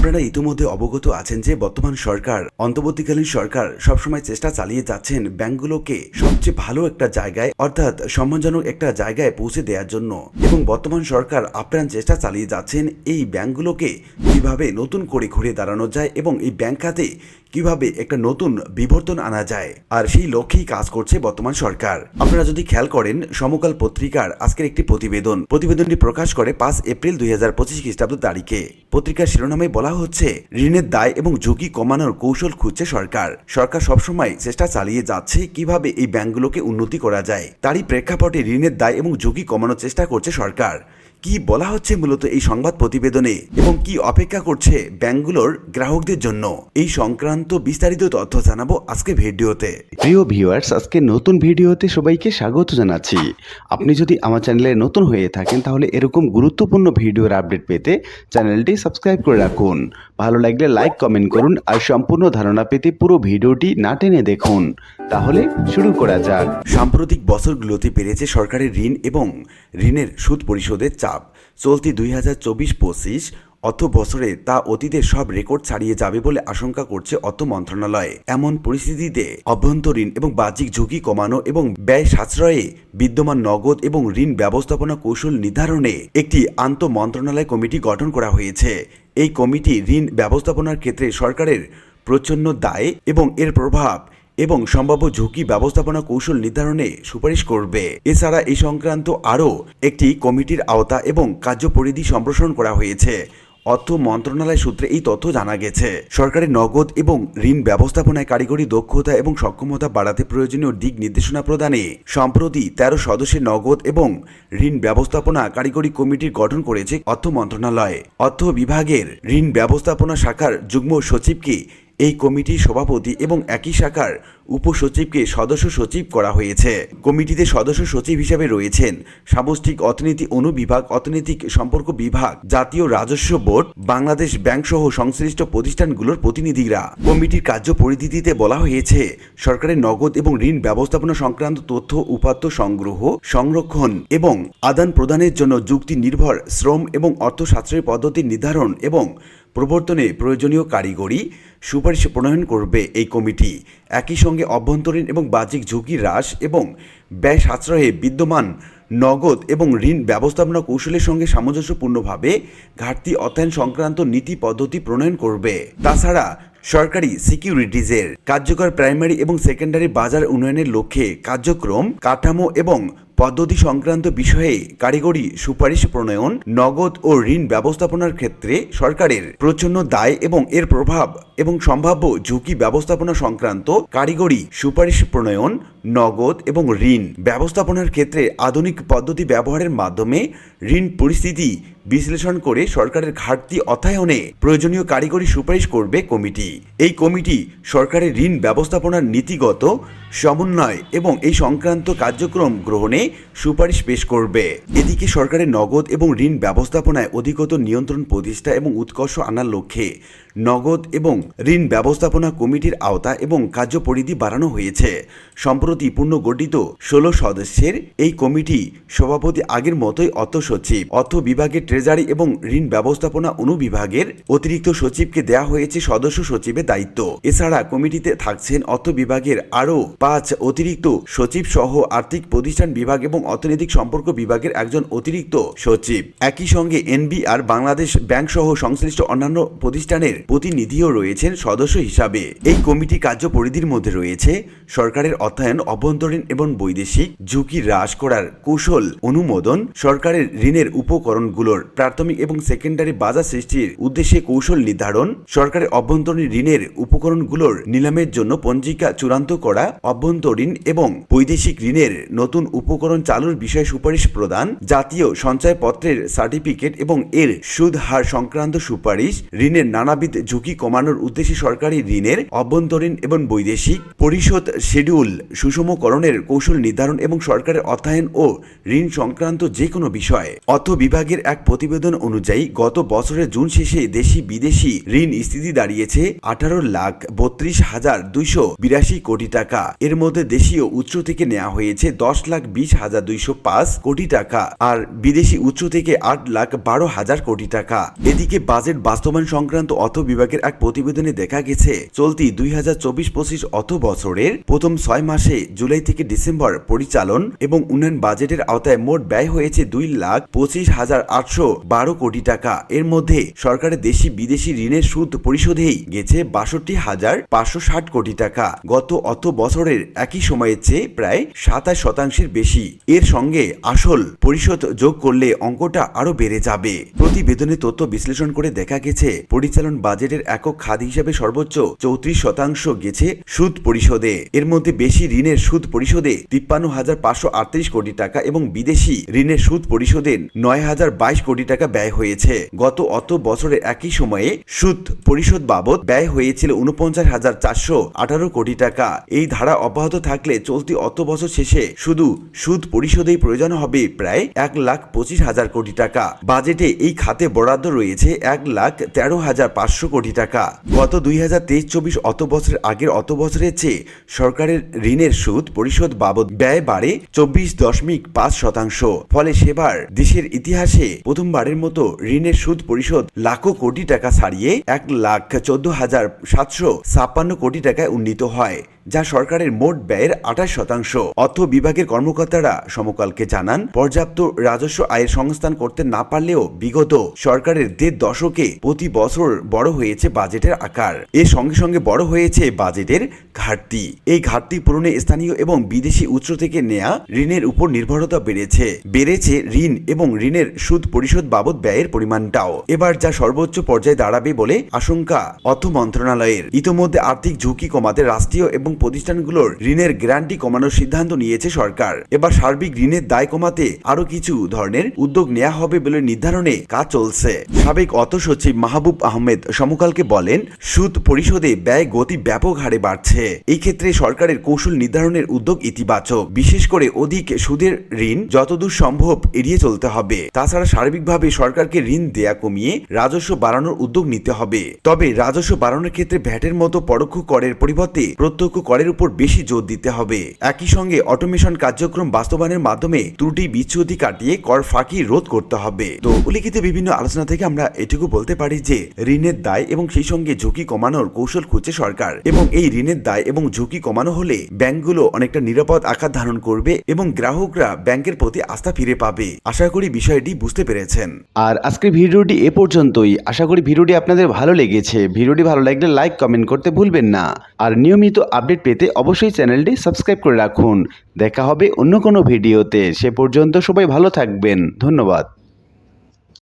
আপনারা ইতিমধ্যে অবগত আছেন যে বর্তমান সরকার, অন্তর্বর্তীকালীন সরকার সবসময় চেষ্টা চালিয়ে যাচ্ছেন ব্যাংকগুলোকে সবচেয়ে ভালো একটা জায়গায়, অর্থাৎ সম্মানজনক একটা জায়গায় পৌঁছে দেওয়ার জন্য। এবং বর্তমান সরকার আপ্রাণ চেষ্টা চালিয়ে যাচ্ছেন এই ব্যাংকগুলোকে কীভাবে নতুন করে ঘুরে দাঁড়ানো যায় এবং এই ব্যাংক খাতে কীভাবে একটা নতুন বিবর্তন আনা যায়, আর সেই লক্ষ্যেই কাজ করছে বর্তমান সরকার। আপনারা যদি খেয়াল করেন, সমকাল পত্রিকার আজকের একটি প্রতিবেদন, প্রতিবেদনটি প্রকাশ করে পাঁচ এপ্রিল দুই হাজার পঁচিশ খ্রিস্টাব্দ তারিখে। পত্রিকার শিরোনামে বলা হচ্ছে, ঋণের দায় এবং ঝুঁকি কমানোর কৌশল খুঁজছে সরকার। সরকার সবসময় চেষ্টা চালিয়ে যাচ্ছে কীভাবে এই ব্যাংকগুলোকে উন্নতি করা যায়। তারই প্রেক্ষাপটে ঋণের দায় এবং ঝুঁকি কমানোর চেষ্টা করছে সরকার। কি বলা হচ্ছে মূলত এই সংবাদ প্রতিবেদনে এবং কি অপেক্ষা করছে ব্যাংকগুলোর গ্রাহকদের জন্য? এই সংক্রান্ত বিস্তারিত তথ্য জানাব আজকে ভিডিওতে। প্রিয় ভিউয়ার্স আজকে নতুন ভিডিওতে সবাইকে স্বাগত জানাচ্ছি। আপনি যদি আমার চ্যানেলে নতুন হয়ে থাকেন তাহলে এরকম গুরুত্বপূর্ণ ভিডিওর আপডেট পেতে চ্যানেলটি সাবস্ক্রাইব করে রাখুন। ভালো লাগলে লাইক কমেন্ট করুন আর সম্পূর্ণ ধারণা পেতে পুরো ভিডিওটি না টেনে দেখুন। তাহলে শুরু করা যাক। সাম্প্রতিক বছরগুলোতে বেড়েছে সরকারের ঋণ এবং ঋণের সুদ পরিশোধের চাপ। চলতি দুই অর্থ বছরে তা অতীতের সব রেকর্ড ছাড়িয়ে যাবে বলে আশঙ্কা করছে অর্থ মন্ত্রণালয়। এমন পরিস্থিতিতে অভ্যন্তরীণ এবং বাহ্যিক ঝুঁকি কমানো এবং ব্যয় সাশ্রয়ে বিদ্যমান নগদ এবং ঋণ ব্যবস্থাপনা কৌশল নির্ধারণে একটি আন্ত মন্ত্রণালয় কমিটি গঠন করা হয়েছে। এই কমিটি ঋণ ব্যবস্থাপনার ক্ষেত্রে সরকারের প্রচ্ছন্ন দায় এবং এর প্রভাব এবং সম্ভাব্য ঝুঁকি ব্যবস্থাপনা কৌশল নির্ধারণে সুপারিশ করবে। এছাড়া এই সংক্রান্ত আরও একটি কমিটির আওতা এবং কার্যপরিধি সম্প্রসারণ করা হয়েছে। অর্থ মন্ত্রণালয় সূত্রে এই তথ্য জানা গেছে। সরকারের নগদ এবং ঋণ ব্যবস্থাপনায় কারিগরি দক্ষতা এবং সক্ষমতা বাড়াতে প্রয়োজনীয় দিক নির্দেশনা প্রদানে সম্প্রতি তেরো সদস্যের নগদ এবং ঋণ ব্যবস্থাপনা কারিগরি কমিটির গঠন করেছে অর্থ মন্ত্রণালয়। অর্থ বিভাগের ঋণ ব্যবস্থাপনা শাখার যুগ্ম সচিবকে এই কমিটির সভাপতি এবং একই শাখার উপসচিবকে সদস্য সচিব করা হয়েছে। কমিটিতে সদস্য সচিব হিসেবে রয়েছেন সামষ্টিক অর্থনীতি অনুবিভাগ, অর্থনৈতিক সম্পর্ক বিভাগ, জাতীয় রাজস্ব বোর্ড, বাংলাদেশ ব্যাংক সহ সংশ্লিষ্ট প্রতিষ্ঠানগুলোর প্রতিনিধিরা। কমিটির কার্যপরিধিতে বলা হয়েছে, সরকারের নগদ এবং ঋণ ব্যবস্থাপনা সংক্রান্ত তথ্য, উপাত্ত সংগ্রহ, সংরক্ষণ এবং আদান প্রদানের জন্য যুক্তি নির্ভর শ্রম এবং অর্থ সাশ্রয়ী পদ্ধতি নির্ধারণ এবং প্রবর্তনে প্রয়োজনীয় কারিগরি সুপারিশ প্রণয়ন করবে এই কমিটি। একই সঙ্গে অভ্যন্তরীণ এবং বাহ্যিক ঝুঁকি হ্রাস এবং ব্যয় সাশ্রয়ে বিদ্যমান নগদ এবং ঋণ ব্যবস্থাপনা কৌশলের সঙ্গে সামঞ্জস্যপূর্ণভাবে ঘাটতি অর্থায়ন সংক্রান্ত নীতি পদ্ধতি প্রণয়ন করবে। তাছাড়া সরকারি সিকিউরিটিজের কার্যকর প্রাইমারি এবং সেকেন্ডারি বাজার উন্নয়নের লক্ষ্যে কার্যক্রম, কাঠামো এবং পদ্ধতি সংক্রান্ত বিষয়ে কারিগরি সুপারিশ প্রণয়ন, নগদ ও ঋণ ব্যবস্থাপনার ক্ষেত্রে সরকারের প্রচ্ছন্ন দায় এবং এর প্রভাব এবং সম্ভাব্য ঝুঁকি ব্যবস্থাপনা সংক্রান্ত কারিগরি সুপারিশ প্রণয়ন, নগদ এবং ঋণ ব্যবস্থাপনার ক্ষেত্রে আধুনিক পদ্ধতি ব্যবহারের মাধ্যমে ঋণ পরিস্থিতি বিশ্লেষণ করে সরকারের ঘাটতি অর্থায়নে প্রয়োজনীয় কারিগরি সুপারিশ করবে কমিটি। এই কমিটি সরকারের ঋণ ব্যবস্থাপনার নীতিগত সমন্বয় এবং এই সংক্রান্ত কার্যক্রম গ্রহণে সুপারিশ পেশ করবে। এদিকে সরকারের নগদ এবং ঋণ ব্যবস্থাপনায় অধিকতর নিয়ন্ত্রণ প্রতিষ্ঠা এবং উৎকর্ষ আনার লক্ষ্যে নগদ এবং ঋণ ব্যবস্থাপনা কমিটির আওতা এবং কার্যপরিধি বাড়ানো হয়েছে। সম্প্রতি পুনর্গঠিত ষোলো সদস্যের এই কমিটি সভাপতি আগের মতোই অর্থ সচিব, অর্থ বিভাগের ট্রেজারি এবং ঋণ ব্যবস্থাপনা অনুবিভাগের অতিরিক্ত সচিবকে দেয়া হয়েছে সদস্য সচিবের দায়িত্ব। এছাড়া কমিটিতে থাকছেন অর্থ বিভাগের আরও পাঁচ অতিরিক্ত সচিব সহ আর্থিক প্রতিষ্ঠান বিভাগ এবং অর্থনৈতিক সম্পর্ক বিভাগের একজন অতিরিক্ত সচিব। একই সঙ্গে এনবিআর, বাংলাদেশ ব্যাংক সহ সংশ্লিষ্ট অন্যান্য প্রতিষ্ঠানের প্রতিনিধিও রয়েছেন সদস্য হিসাবে। এই কমিটি কার্য পরিধির মধ্যে রয়েছে সরকারের অর্থায়ন, অভ্যন্তরীণ এবং বৈদেশিক ঝুঁকি হ্রাস করার কৌশল, অনুমোদন, সরকারের ঋণের উপকরণগুলোর প্রাথমিক এবং সেকেন্ডারি বাজার সৃষ্টির উদ্দেশ্যে কৌশল নির্ধারণ, সরকারের অভ্যন্তরীণ ঋণের উপকরণগুলোর নিলামের জন্য পঞ্জিকা চূড়ান্ত করা, অভ্যন্তরীণ এবং বৈদেশিক ঋণের নতুন উপকরণ চালুর বিষয়ে সুপারিশ প্রদান, জাতীয় সঞ্চয়পত্রের সার্টিফিকেট এবং এর সুদ হার সংক্রান্ত সুপারিশ, ঋণের নানাবিধ ঝুঁকি কমানোর উদ্দেশ্যে সরকারি ঋণের অভ্যন্তরীণ এবং বৈদেশিক পরিশোধ শিডিউল সুষমকরণের কৌশল নির্ধারণ এবং সরকারের অর্থায়ন ও ঋণ সংক্রান্ত যে কোনো বিষয় অর্থ বিভাগের এক প্রতিবেদন অনুযায়ী গত বছরের জুন শেষে দেশি বিদেশি ঋণ স্থিতি দাঁড়িয়েছে আঠারো লাখ বত্রিশ হাজার দুইশো বিরাশি কোটি টাকা। এর মধ্যে দেশীয় উৎস থেকে নেওয়া হয়েছে দশ লাখ বিশ হাজার দুইশো পাঁচ কোটি টাকা আর বিদেশি উৎস থেকে আট লাখ বারো হাজার কোটি টাকা। এদিকে বাজেট বাস্তবায়ন সংক্রান্ত অর্থ বিভাগের এক প্রতিবেদনে দেখা গেছে, চলতি দুই হাজার চব্বিশ পঁচিশ অর্থ বছরের প্রথম ছয় মাসে জুলাই থেকে ডিসেম্বর পরিচালন এবং উন্নয়ন বাজেটের আওতায় মোট ব্যয় হয়েছে দুই লাখ পঁচিশ হাজার আটশো বারো কোটি টাকা। এর মধ্যে সরকারের দেশি বিদেশি ঋণের সুদ পরিশোধেই গেছে বাষট্টি হাজার পাঁচশো ষাট কোটি টাকা। গত অর্থ বছরের একই সময়ের চেয়ে প্রায় সাতাশ শতাংশের বেশি। এর সঙ্গে আসল পরিশোধ যোগ করলে অঙ্কটা আরও বেড়ে যাবে। প্রতিবেদনে তথ্য বিশ্লেষণ করে দেখা গেছে, পরিচালন বাজেটের একক খাত হিসেবে সর্বোচ্চ চৌত্রিশ শতাংশ গেছে সুদ পরিশোধে। এর মধ্যে বেশি ঋণের সুদ পরিশোধে তিপ্পান্ন হাজার পাঁচশো আটত্রিশ কোটি টাকা এবং বিদেশি ঋণের সুদ পরিশোধে নয় হাজার বাইশ কোটি টাকা ব্যয় হয়েছে। গত অত বছরের একই সময়ে সুদ পরিশোধ বাবদ ব্যয় হয়েছিল উনপঞ্চাশ হাজার চারশো আঠারো কোটি টাকা। এই ধারা অব্যাহত থাকলে চলতি অত বছর শেষে শুধু সুদ পরিশোধেই প্রয়োজন হবে প্রায় এক লাখ পঁচিশ হাজার কোটি টাকা। বাজেটে এই খাতে বরাদ্দ রয়েছে এক লাখ তেরো হাজার পাঁচশো কোটি টাকা। গত দুই হাজার তেইশ চব্বিশ অত বছরের আগের অত বছরের চেয়ে সরকারের ঋণের সুদ পরিশোধ বাবদ ব্যয় বাড়ে চব্বিশ দশমিক পাঁচ শতাংশ। ফলে সেবার দেশের ইতিহাসে প্রথমবারের মতো ঋণের সুদ পরিশোধ লাখো কোটি টাকা ছাড়িয়ে এক লাখ চোদ্দ হাজার সাতশো ছাপ্পান্ন কোটি টাকায় উন্নীত হয়। যা সরকারের মোট ব্যয়ের আঠাশ শতাংশ। অর্থ বিভাগের কর্মকর্তারা সমকালকে জানান, পর্যাপ্ত রাজস্ব আয়ের সংস্থান করতে না পারলেও বিগত সরকারের দেড় দশকে প্রতি বছর বড় হয়েছে বাজেটের আকার। এর সঙ্গে সঙ্গে বড় হয়েছে বাজেটের ঘাটতি। এই ঘাটতি পূরণে স্থানীয় এবং বিদেশি উৎস থেকে নেয়া ঋণের উপর নির্ভরতা বেড়েছে। বেড়েছে ঋণ এবং ঋণের সুদ পরিশোধ বাবদ ব্যয়ের পরিমাণটাও। এবার যা সর্বোচ্চ পর্যায়ে দাঁড়াবে বলে আশঙ্কা অর্থ মন্ত্রণালয়ের। ইতোমধ্যে আর্থিক ঝুঁকি কমাতে রাষ্ট্রীয় এবং প্রতিষ্ঠানগুলোর ঋণের গ্যারান্টি কমানোর সিদ্ধান্ত নিয়েছে সরকার। এবার সার্বিক ঋণের দায় কমাতে আরও কিছু ধরনের উদ্যোগ নেওয়া হবে বলে নির্ধারণে কাজ চলছে। সাবেক অর্থ সচিব মাহবুব আহমেদ সমকালকে বলেন, সুদ পরিশোধে ব্যয় গতি ব্যাপক হারে বাড়ছে। এই ক্ষেত্রে সরকারের কৌশল নির্ধারণের উদ্যোগ ইতিবাচক। বিশেষ করে অধিক সুদের ঋণ যতদূর সম্ভব এড়িয়ে চলতে হবে। তাছাড়া সার্বিকভাবে সরকারকে ঋণ দেয়া কমিয়ে রাজস্ব বাড়ানোর উদ্যোগ নিতে হবে। তবে রাজস্ব বাড়ানোর ক্ষেত্রে ভ্যাটের মতো পরোক্ষ করের পরিবর্তে প্রত্যক্ষ করের উপর বেশি জোর দিতে হবে। একই সঙ্গে অটোমেশন কার্যক্রম বাস্তবায়নের মাধ্যমে ত্রুটি বিচ্যুতি কাটিয়ে কর ফাঁকি রোধ করতে হবে। তো উল্লিখিত বিভিন্ন আলোচনা থেকে আমরা এটুকু বলতে পারি যে, ঋণের দায় এবং সেই সঙ্গে ঝুঁকি কমানোর কৌশল খুঁজছে সরকার এবং এই ঋণের দায় এবং ঝুঁকি কমানো হলে ব্যাংকগুলো অনেকটা নিরাপদ আকার ধারণ করবে এবং গ্রাহকরা ব্যাংকের প্রতি আস্থা ফিরে পাবে। আশা করি বিষয়টি বুঝতে পেরেছেন। আর আজকের ভিডিওটি এ পর্যন্তই। আশা করি ভিডিওটি আপনাদের ভালো লেগেছে। ভিডিওটি ভালো লাগলে লাইক, কমেন্ট করতে ভুলবেন না। আর নিয়মিত আপডেট পেতে অবশ্যই চ্যানেলটি সাবস্ক্রাইব করে রাখুন। দেখা হবে অন্য কোনো ভিডিওতে। সে পর্যন্ত সবাই ভালো থাকবেন। ধন্যবাদ।